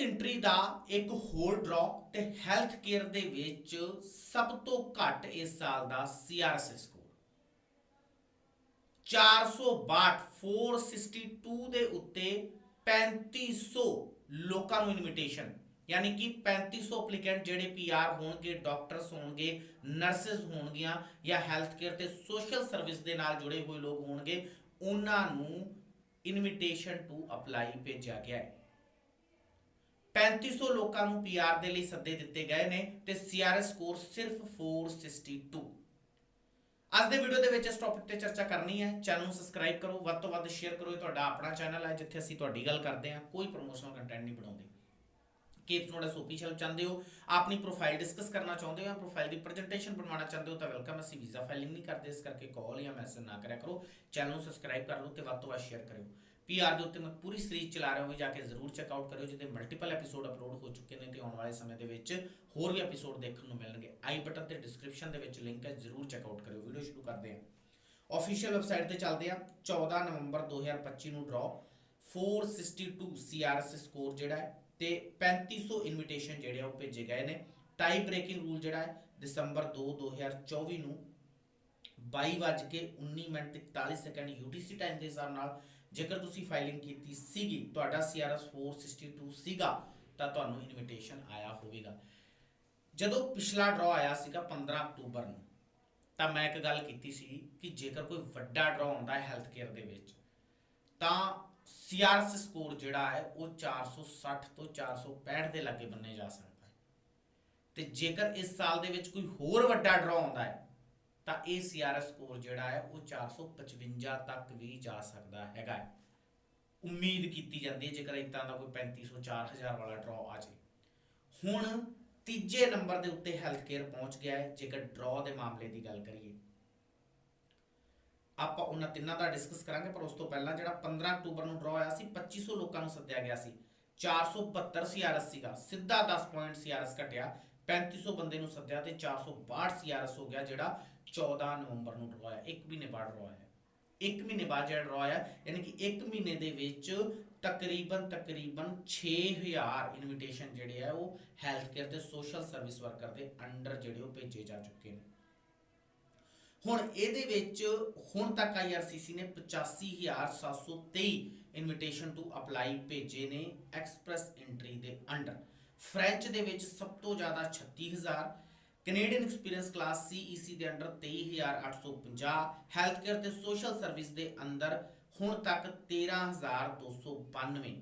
Entry ਦਾ ਇੱਕ ਹੋਰ ਡਰਾ ਤੇ ਹੈਲਥ ਕੇਅਰ ਦੇ ਵਿੱਚ ਸਭ ਤੋਂ ਘੱਟ ਇਸ ਸਾਲ ਦਾ ਸੀਆਰਐਸ ਸਕੋਰ 462 462 ਦੇ ਉੱਤੇ 3500 ਲੋਕਾਂ ਨੂੰ ਇਨਵੀਟੇਸ਼ਨ ਯਾਨੀ ਕਿ 3500 ਐਪਲੀਕੈਂਟ ਜਿਹੜੇ ਪੀਆਰ ਹੋਣਗੇ ਡਾਕਟਰਸ ਹੋਣਗੇ ਨਰਸਸ ਹੋਣਗੀਆਂ ਜਾਂ ਹੈਲਥ ਕੇਅਰ ਤੇ ਸੋਸ਼ਲ ਸਰਵਿਸ ਦੇ ਨਾਲ ਜੁੜੇ ਹੋਏ ਲੋਕ ਹੋਣਗੇ, ਉਹਨਾਂ ਨੂੰ ਇਨਵੀਟੇਸ਼ਨ ਟੂ ਅਪਲਾਈ ਭੇਜਿਆ ਗਿਆ ਹੈ। 3500 ਲੋਕਾਂ ਨੂੰ ਪੀਆਰ ਦੇ ਲਈ ਸੱਦੇ ਦਿੱਤੇ ਗਏ ਨੇ ਤੇ ਸੀਆਰਐਸ ਸਕੋਰ ਸਿਰਫ 462 ਅੱਜ ਦੇ ਵੀਡੀਓ ਦੇ ਵਿੱਚ ਇਸ ਟੌਪਿਕ ਤੇ ਚਰਚਾ ਕਰਨੀ ਹੈ। ਚੈਨਲ ਨੂੰ ਸਬਸਕ੍ਰਾਈਬ ਕਰੋ, ਵੱਧ ਤੋਂ ਵੱਧ ਸ਼ੇਅਰ ਕਰੋ। ਇਹ ਤੁਹਾਡਾ ਆਪਣਾ ਚੈਨਲ ਹੈ, ਜਿੱਥੇ ਅਸੀਂ ਤੁਹਾਡੀ ਗੱਲ ਕਰਦੇ ਹਾਂ। ਕੋਈ ਪ੍ਰੋਮੋਸ਼ਨਲ ਕੰਟੈਂਟ ਨਹੀਂ ਬਣਾਉਂਦੇ। ਕੇਪਸ ਨੋਡਾ ਸੋਪੀਸ਼ਲ ਚਾਹੁੰਦੇ ਹੋ, ਆਪਣੀ ਪ੍ਰੋਫਾਈਲ ਡਿਸਕਸ ਕਰਨਾ ਚਾਹੁੰਦੇ ਹੋ ਜਾਂ ਪ੍ਰੋਫਾਈਲ ਦੀ ਪ੍ਰੈਜੈਂਟੇਸ਼ਨ ਬਣਵਾਉਣਾ ਚਾਹੁੰਦੇ ਹੋ, ਤਾਂ ਵੈਲਕਮ ਅਸੀਂ ਵੀਜ਼ਾ ਫਾਈਲਿੰਗ ਨਹੀਂ ਕਰਦੇ, ਇਸ ਕਰਕੇ ਕਾਲ ਜਾਂ ਮੈਸੇਜ ਨਾ ਕਰਿਆ ਕਰੋ। ਚੈਨਲ ਨੂੰ ਸਬਸਕ੍ਰਾਈਬ ਕਰ ਲਓ ਤੇ ਵੱਧ ਤੋਂ ਵੱਧ ਸ਼ੇਅਰ ਕਰਿਓ। ਪੀਆਰ ਦੇ ਉੱਤੇ ਮੈਂ ਪੂਰੀ ਸੀਰੀਜ਼ ਚਲਾ ਰਿਹਾ ਹਾਂ, ਜਾ ਕੇ ਜ਼ਰੂਰ ਚੈੱਕ ਆਊਟ ਕਰਿਓ, ਜਿਹਦੇ ਮਲਟੀਪਲ ਐਪੀਸੋਡ ਅਪਲੋਡ ਹੋ ਚੁੱਕੇ ਨੇ ਤੇ ਆਉਣ ਵਾਲੇ ਸਮੇਂ ਦੇ ਵਿੱਚ ਹੋਰ ਵੀ ਐਪੀਸੋਡ ਦੇਖਣ ਨੂੰ ਮਿਲਣਗੇ। ਆਈ ਬਟਨ ਤੇ ਡਿਸਕ੍ਰਿਪਸ਼ਨ ਦੇ ਵਿੱਚ ਲਿੰਕ ਹੈ, ਜ਼ਰੂਰ ਚੈੱਕ ਆਊਟ ਕਰਿਓ। ਵੀਡੀਓ ਸ਼ੁਰੂ ਕਰਦੇ ਹਾਂ। ਆਫੀਸ਼ੀਅਲ ਵੈਬਸਾਈਟ ਤੇ ਚੱਲਦੇ ਹਾਂ। 14 ਨਵੰਬਰ 2025 ਨੂੰ ਡਰਾ 462 ਸੀਆਰਐਸ ਸਕੋਰ ਜਿਹੜਾ ਹੈ ਤੇ 3500 ਇਨਵੀਟੇਸ਼ਨ ਜਿਹੜੇ ਆ ਉਹ ਭੇਜੇ ਗਏ ਨੇ। ਟਾਈ ਬ੍ਰੇਕਿੰਗ ਰੂਲ ਜਿਹੜਾ ਹੈ, ਦਸੰਬਰ 2 2024 ਨੂੰ 22:19 ਮਿੰਟ ਤੇ 41 ਸੈਕਿੰਡ UTC ਟਾਈਮ ਦੇ ਹਿਸਾਬ ਨਾਲ ਜੇਕਰ ਤੁਸੀਂ ਫਾਈਲਿੰਗ ਕੀਤੀ ਸੀਗੀ, ਤੁਹਾਡਾ CRS 462 ਸੀਗਾ, ਤਾਂ ਤੁਹਾਨੂੰ ਇਨਵੀਟੇਸ਼ਨ ਆਇਆ ਹੋਵੇਗਾ। ਜਦੋਂ ਪਿਛਲਾ ਡਰਾ ਆਇਆ ਸੀਗਾ 15 ਅਕਤੂਬਰ ਨੂੰ, ਤਾਂ ਮੈਂ ਇੱਕ ਗੱਲ ਕੀਤੀ ਸੀ ਕਿ ਜੇਕਰ ਕੋਈ ਵੱਡਾ ਡਰਾ ਆਉਂਦਾ ਹੈ ਹੈਲਥ ਕੇਅਰ ਦੇ ਵਿੱਚ, ਤਾਂ ਸੀਆਰਐਸ ਸਕੋਰ ਜਿਹੜਾ ਹੈ, ਉਹ 460 ਤੋਂ 465 ਦੇ ਲਾਗੇ ਬੰਨੇ ਜਾ ਸਕਦਾ ਹੈ। ਤੇ ਜੇਕਰ ਇਸ ਸਾਲ ਦੇ ਵਿੱਚ ਕੋਈ ਹੋਰ ਵੱਡਾ ਡਰਾ ਆਉਂਦਾ ਹੈ ਤਾਂ ਇਹ ਸੀਆਰਐਸ ਸਕੋਰ ਜਿਹੜਾ ਹੈ ਉਹ 455 ਤੱਕ ਵੀ ਜਾ ਸਕਦਾ ਹੈਗਾ ਉਮੀਦ ਕੀਤੀ ਜਾਂਦੀ ਹੈ, ਜੇਕਰ ਇਦਾਂ ਦਾ ਕੋਈ 3500 4000 ਵਾਲਾ ਡਰਾ ਆ ਜੇ ਹੁਣ ਤੀਜੇ ਨੰਬਰ ਦੇ ਉੱਤੇ ਹੈਲਥ ਕੇਅਰ ਪਹੁੰਚ ਗਿਆ ਹੈ, ਜੇਕਰ ਡਰਾ ਦੇ ਮਾਮਲੇ ਦੀ ਗੱਲ ਕਰੀਏ। ਆਪਾਂ ਉਹਨਾਂ ਤਿੰਨਾਂ ਦਾ ਡਿਸਕਸ ਕਰਾਂਗੇ, ਪਰ ਉਸ ਤੋਂ ਪਹਿਲਾਂ ਜਿਹੜਾ 15 ਅਕਤੂਬਰ ਨੂੰ ਡਰਾ ਆਇਆ ਸੀ 2500 ਲੋਕਾਂ ਨੂੰ ਸੱਦਿਆ ਗਿਆ ਸੀ। 472 ਸੀਆਰਐਸ ਸੀਗਾ, ਸਿੱਧਾ 10 ਪੁਆਇੰਟ ਸੀਆਰਐਸ ਘਟਿਆ। 3500 ਬੰਦੇ ਨੂੰ ਸੱਦਿਆ ਤੇ 462 ਸੀਆਰਐਸ ਹੋ ਗਿਆ, ਜਿਹੜਾ 14 ਨਵੰਬਰ ਨੂੰ ਡਰਾ ਇੱਕ ਮਹੀਨੇ ਬਾਅਦ ਡਰਾ ਇੱਕ ਮਹੀਨੇ ਬਾਅਦ ਜਿਹੜਾ ਡਰਾ ਯਾਨੀ ਕਿ ਇੱਕ ਮਹੀਨੇ ਦੇ ਵਿੱਚ ਤਕਰੀਬਨ ਤਕਰੀਬਨ 6000 ਇਨਵੀਟੇਸ਼ਨ ਜਿਹੜੇ ਆ, ਉਹ ਹੈਲਥ ਕੇਅਰ ਤੇ ਸੋਸ਼ਲ ਸਰਵਿਸ ਵਰਕਰ ਦੇ ਅੰਡਰ ਜਿਹੜੇ ਉਹ ਭੇਜੇ ਜਾ ਚੁੱਕੇ ਨੇ। ਹੁਣ ਇਹਦੇ ਵਿੱਚ, ਹੁਣ ਤੱਕ ਆਈਆਰਸੀਸੀ ਨੇ 85723 ਇਨਵੀਟੇਸ਼ਨ ਟੂ ਅਪਲਾਈ ਭੇਜੇ ਨੇ ਐਕਸਪ੍ਰੈਸ ਐਂਟਰੀ ਦੇ ਅੰਡਰ ਫ੍ਰੈਂਚ ਦੇ ਵਿੱਚ ਸਭ ਤੋਂ ਜ਼ਿਆਦਾ 36000 ਕੈਨੇਡੀਅਨ ਐਕਸਪੀਰੀਅੰਸ ਕਲਾਸ CEC ਦੇ ਅੰਡਰ 23850 ਹੈਲਥ ਕੇਅਰ ਤੇ ਸੋਸ਼ਲ ਸਰਵਿਸ ਦੇ ਅੰਦਰ ਹੁਣ ਤੱਕ 13292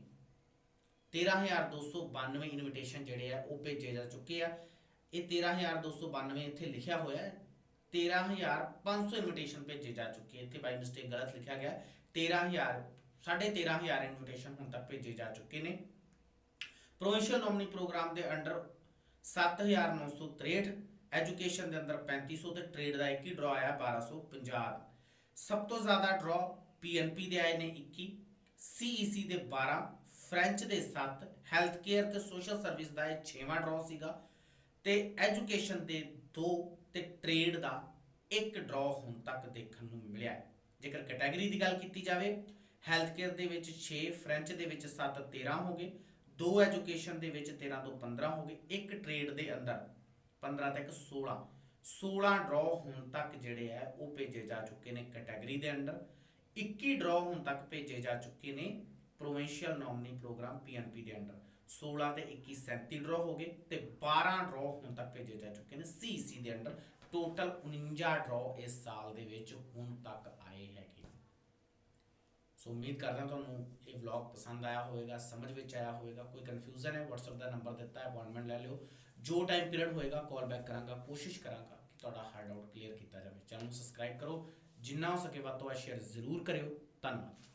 13292 ਇਨਵੀਟੇਸ਼ਨ ਜਿਹੜੇ ਆ ਉਹ ਭੇਜੇ ਜਾ ਚੁੱਕੇ ਆ। ਇਹ 13292 ਇੱਥੇ ਲਿਖਿਆ ਹੋਇਆ ਹੈ। 13500 ਇਨਵੀਟੇਸ਼ਨ ਭੇਜੇ ਜਾ ਚੁੱਕੇ ਇੱਥੇ ਬਾਈ ਮਿਸਟੇਕ ਗਲਤ ਲਿਖਿਆ ਗਿਆ। 13000 13500 ਇਨਵੀਟੇਸ਼ਨ ਹੁਣ ਤੱਕ ਭੇਜੇ ਜਾ ਚੁੱਕੇ ਨੇ। ਪ੍ਰੋਵਿੰਸ਼ੀਅਲ ਨੋਮਨੀ ਪ੍ਰੋਗਰਾਮ ਦੇ ਅੰਡਰ 7963 ਐਜੂਕੇਸ਼ਨ ਦੇ ਅੰਦਰ 3500 ਤੇ ਟ੍ਰੇਡ ਦਾ ਇੱਕ ਹੀ ਡਰਾ ਆਇਆ 1250 ਸਭ ਤੋਂ ਜ਼ਿਆਦਾ ਡਰਾ ਪੀਐਨਪੀ ਦੇ ਆਏ ਨੇ 21 ਸੀਈਸੀ ਦੇ 12 ਫ੍ਰੈਂਚ ਦੇ 7 ਹੈਲਥ ਕੇਅਰ ਤੇ ਸੋਸ਼ਲ ਸਰਵਿਸ ਦਾ ਇਹ 6ਵਾਂ ਡਰਾ ਸੀਗਾ ਤੇ ਐਜੂਕੇਸ਼ਨ ਦੇ 2 ਤੇ ਟ੍ਰੇਡ ਦਾ ਇੱਕ ਡਰਾ ਹੁਣ ਤੱਕ ਦੇਖਣ ਨੂੰ ਮਿਲਿਆ ਹੈ। ਜੇਕਰ ਕੈਟਾਗਰੀ ਦੀ ਗੱਲ ਕੀਤੀ ਜਾਵੇ ਹੈਲਥ ਕੇਅਰ ਦੇ ਵਿੱਚ 6 ਫ੍ਰੈਂਚ ਦੇ ਵਿੱਚ 7 13 ਹੋ ਗਏ। ਦੋ ਐਜੂਕੇਸ਼ਨ ਦੇ ਵਿੱਚ 13 ਤੋਂ 15 ਹੋ ਗਏ, ਇੱਕ ਟ੍ਰੇਡ ਦੇ ਅੰਦਰ 15 ਤੱਕ 16 16 ਡਰਾ ਹੁਣ ਤੱਕ ਜਿਹੜੇ ਆ, ਉਹ ਭੇਜੇ ਜਾ ਚੁੱਕੇ ਨੇ ਕੈਟਾਗਰੀ ਦੇ ਅੰਡਰ 21 ਡਰਾ ਹੁਣ ਤੱਕ ਭੇਜੇ ਜਾ ਚੁੱਕੇ ਨੇ ਪ੍ਰੋਵਿੰਸ਼ੀਅਲ ਨੋਮਨੀ ਪ੍ਰੋਗਰਾਮ ਪੀਐਨਪੀ ਦੇ ਅੰਡਰ 16 ਤੇ 21 37 ਡਰਾ ਹੋ ਗਏ ਤੇ 12 ਡਰਾ ਹੁਣ ਤੱਕ ਭੇਜੇ ਜਾ ਚੁੱਕੇ ਨੇ ਸੀਸੀ ਦੇ ਅੰਡਰ ਟੋਟਲ 49 ਡਰਾ ਇਸ ਸਾਲ ਦੇ ਵਿੱਚ ਹੁਣ ਤੱਕ ਆਏ ਹੈਗੇ। ਸੋ ਉਮੀਦ ਕਰਦਾ ਤੁਹਾਨੂੰ ਇਹ ਵਲੌਗ ਪਸੰਦ ਆਇਆ ਹੋਵੇਗਾ ਸਮਝ ਵਿੱਚ ਆਇਆ ਹੋਵੇਗਾ ਕੋਈ ਕਨਫਿਊਜ਼ਨ ਹੈ WhatsApp ਦਾ ਨੰਬਰ ਦਿੱਤਾ ਹੈ ਅਪਾਇੰਟਮੈਂਟ ਲੈ ਲਿਓ ਜੋ ਟਾਈਮ ਪੀਰੀਅਡ ਹੋਏਗਾ ਕਾਲ ਬੈਕ ਕਰਾਂਗਾ ਕੋਸ਼ਿਸ਼ ਕਰਾਂਗਾ ਕਿ ਤੁਹਾਡਾ ਹਾਰਡ ਆਊਟ ਕਲੀਅਰ ਕੀਤਾ ਜਾਵੇ ਚੈਨਲ ਨੂੰ ਸਬਸਕ੍ਰਾਈਬ ਕਰੋ ਜਿੰਨਾ ਹੋ ਸਕੇ ਵੱਧ ਤੋਂ ਵੱਧ ਸ਼ੇਅਰ ਜ਼ਰੂਰ ਕਰਿਓ ਧੰਨਵਾਦ